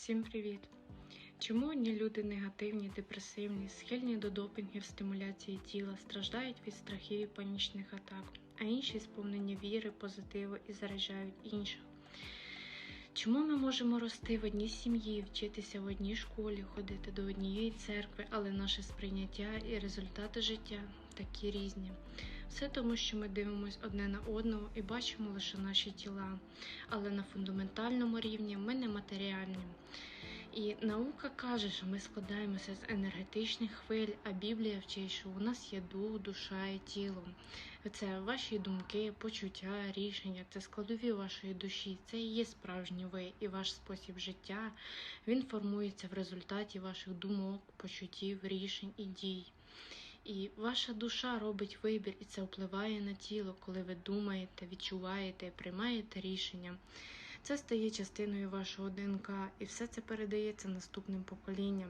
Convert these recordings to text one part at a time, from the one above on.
Всім привіт! Чому одні люди негативні, депресивні, схильні до допінгів, стимуляції тіла, страждають від страхів і панічних атак, а інші сповнені віри, позитиву і заряджають інших? Чому ми можемо рости в одній сім'ї, вчитися в одній школі, ходити до однієї церкви, але наше сприйняття і результати життя такі різні? Все тому, що ми дивимося одне на одного і бачимо лише наші тіла, але на фундаментальному рівні ми нематеріальні. І наука каже, що ми складаємося з енергетичних хвиль, а Біблія вчить, що у нас є дух, душа і тіло. Це ваші думки, почуття, рішення, це складові вашої душі, це і є справжній ви і ваш спосіб життя. Він формується в результаті ваших думок, почуттів, рішень і дій. І ваша душа робить вибір, і це впливає на тіло, коли ви думаєте, відчуваєте, приймаєте рішення. Це стає частиною вашого ДНК, і все це передається наступним поколінням.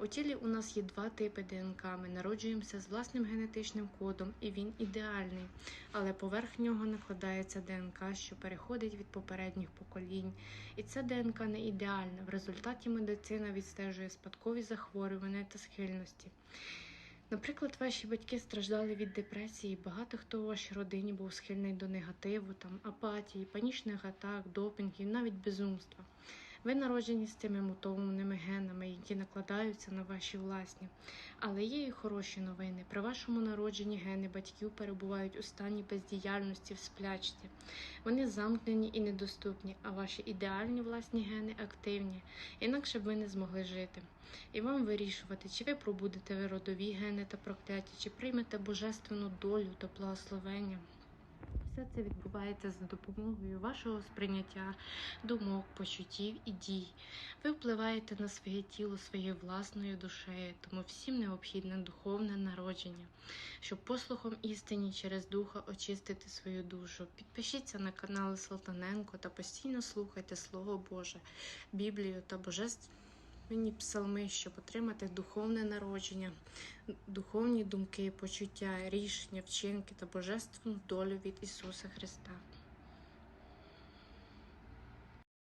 У тілі у нас є два типи ДНК. Ми народжуємося з власним генетичним кодом, і він ідеальний, але поверх нього накладається ДНК, що переходить від попередніх поколінь. І ця ДНК не ідеальна. В результаті медицина відстежує спадкові захворювання та схильності. Наприклад, ваші батьки страждали від депресії, багато хто у вашій родині був схильний до негативу, там, апатії, панічних атак, допінгів, навіть безумства. Ви народжені з цими мутованими генами, які накладаються на ваші власні. Але є і хороші новини. При вашому народженні гени батьків перебувають у стані бездіяльності в сплячці. Вони замкнені і недоступні, а ваші ідеальні власні гени активні, інакше б ви не змогли жити. І вам вирішувати, чи ви пробудете ви родові гени та прокляття, чи приймете божественну долю та благословення. Все це відбувається за допомогою вашого сприйняття, думок, почуттів і дій. Ви впливаєте на своє тіло своєю власною душею, тому всім необхідне духовне народження, щоб послухом істині через духа очистити свою душу. Підпишіться на канал Салтаненко та постійно слухайте Слово Боже, Біблію та Божественні псалми, щоб отримати духовне народження, духовні думки, почуття, рішення, вчинки та божественну долю від Ісуса Христа.